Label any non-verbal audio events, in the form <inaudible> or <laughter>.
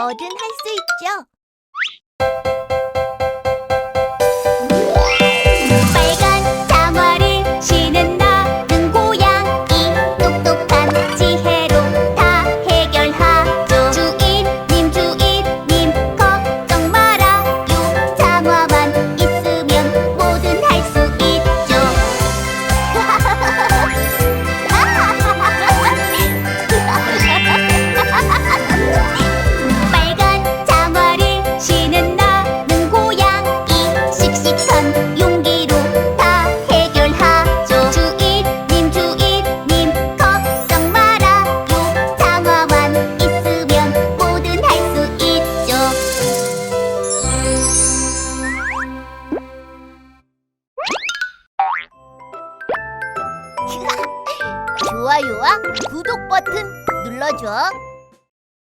뭐든 할 수 있죠. <laughs> 좋아요와 구독 버튼 눌러줘.